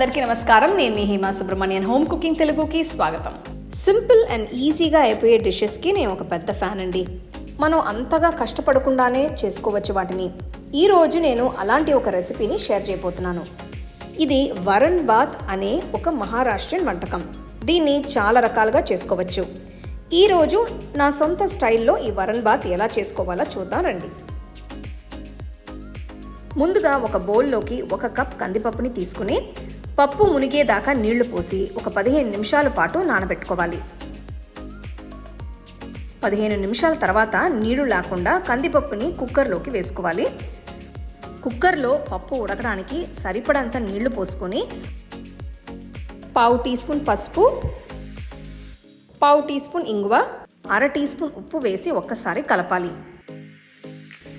అందరికీ నమస్కారం. నేను మీ హేమా సుబ్రహ్మణ్యన్. హోమ్ కుకింగ్ తెలుగుకి స్వాగతం. సింపుల్ అండ్ ఈజీగా అయిపోయే డిషెస్కి నేను ఒక పెద్ద ఫ్యాన్ అండి. మనం అంతగా కష్టపడకుండానే చేసుకోవచ్చు వాటిని. ఈరోజు నేను అలాంటి ఒక రెసిపీని షేర్ చేయబోతున్నాను. ఇది వరన్ బాత్ అనే ఒక మహారాష్ట్రియన్ వంటకం. దీన్ని చాలా రకాలుగా చేసుకోవచ్చు. ఈరోజు నా సొంత స్టైల్లో ఈ వరన్ బాత్ ఎలా చేసుకోవాలో చూద్దాం రండి. ముందుగా ఒక బౌల్లోకి ఒక కప్ కందిపప్పుని తీసుకుని పప్పు మునిగేదాకా నీళ్ళు పోసి ఒక పదిహేను నిమిషాల పాటు నానబెట్టుకోవాలి. పదిహేను నిమిషాల తర్వాత నీళ్ళు లేకుండా కందిపప్పుని కుక్కర్లోకి వేసుకోవాలి. కుక్కర్లో పప్పు ఉడకడానికి సరిపడంత నీళ్ళు పోసుకొని పావు టీ స్పూన్ పసుపు పావు టీ స్పూన్ ఇంగువ అర టీ స్పూన్ ఉప్పు వేసి ఒక్కసారి కలపాలి.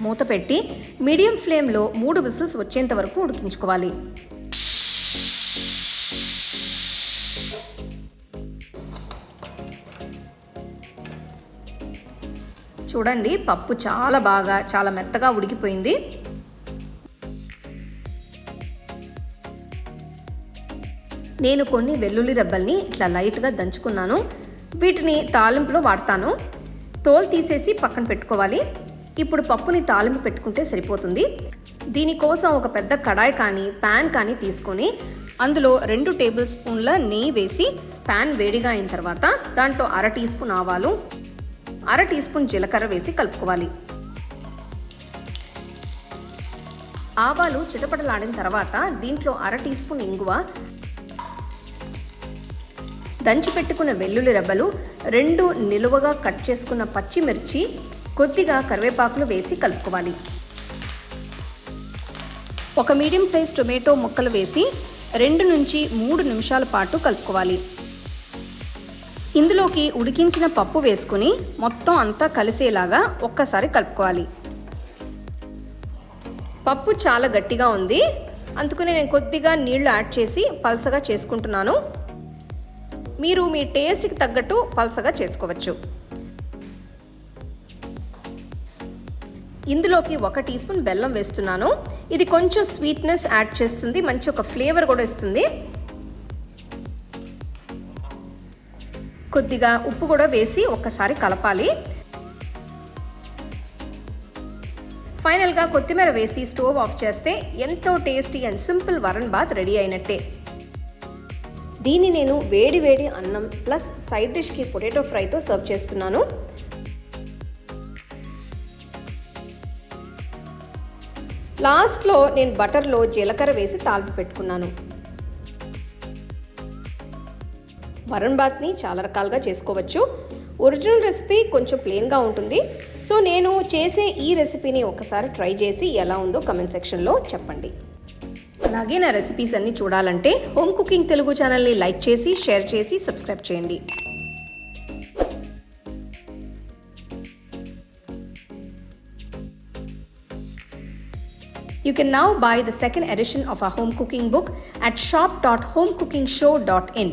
మూత పెట్టి మీడియం ఫ్లేమ్లో మూడు విసిల్స్ వచ్చేంత వరకు ఉడికించుకోవాలి. చూడండి పప్పు చాలా బాగా చాలా మెత్తగా ఉడికిపోయింది. నేను కొన్ని వెల్లుల్లి రెబ్బల్ని ఇట్లా లైట్గా దంచుకున్నాను. వీటిని తాలింపులో వాడతాను. తోలు తీసేసి పక్కన పెట్టుకోవాలి. ఇప్పుడు పప్పుని తాలింపు పెట్టుకుంటే సరిపోతుంది. దీనికోసం ఒక పెద్ద కడాయి కానీ ప్యాన్ కానీ తీసుకొని అందులో రెండు టేబుల్ స్పూన్ల నెయ్యి వేసి ప్యాన్ వేడిగా అయిన తర్వాత దాంట్లో అర టీ స్పూన్ ఆవాలు అర టీ స్పూన్ జీలకర్ర వేసి కలుపుకోవాలి. ఆవాలు చిటపటలాడిన తర్వాత దీంట్లో అర టీ స్పూన్ ఇంగువ దంచి పెట్టుకున్న వెల్లుల్లి రెబ్బలు రెండు నిలువగా కట్ చేసుకున్న పచ్చిమిర్చి కొద్దిగా కరివేపాకులు వేసి కలుపుకోవాలి. ఒక మీడియం సైజ్ టొమాటో ముక్కలు వేసి రెండు నుంచి మూడు నిమిషాల పాటు కలుపుకోవాలి. ఇందులోకి ఉడికించిన పప్పు వేసుకుని మొత్తం అంతా కలిసేలాగా ఒక్కసారి కలుపుకోవాలి. పప్పు చాలా గట్టిగా ఉంది. అందుకని నేను కొద్దిగా నీళ్ళు యాడ్ చేసి పలసగా చేసుకుంటున్నాను. మీరు మీ టేస్ట్కి తగ్గట్టు పలసగా చేసుకోవచ్చు. ఇందులోకి ఒక టీ స్పూన్ బెల్లం వేస్తున్నాను. ఇది కొంచెం స్వీట్నెస్ యాడ్ చేస్తుంది. మంచి ఒక ఫ్లేవర్ కూడా ఇస్తుంది. కొద్దిగా ఉప్పు కూడా వేసి ఒక్కసారి కలపాలి. ఫైనల్గా కొత్తిమీర వేసి స్టవ్ ఆఫ్ చేస్తే ఎంతో tasty and simple Varan Bhath ready అయినట్టే. దీన్ని నేను వేడి వేడి అన్నం ప్లస్ సైడ్ డిష్కి పొటాటో ఫ్రైతో సర్వ్ చేస్తున్నాను. లాస్ట్లో నేను బటర్లో జీలకర్ర వేసి తాలింపు పెట్టుకున్నాను. వరన్ బాత్ని చాలా రకాలుగా చేసుకోవచ్చు. ఒరిజినల్ రెసిపీ కొంచెం ప్లెయిన్గా ఉంటుంది. సో నేను చేసే ఈ రెసిపీని ఒకసారి ట్రై చేసి ఎలా ఉందో కమెంట్ సెక్షన్లో చెప్పండి. అలాగే నా రెసిపీస్ అన్నీ చూడాలంటే హోమ్ కుకింగ్ తెలుగు ఛానల్ని లైక్ చేసి షేర్ చేసి సబ్స్క్రైబ్ చేయండి. You can now buy the second edition of our home cooking book at shop.homecookingshow.in.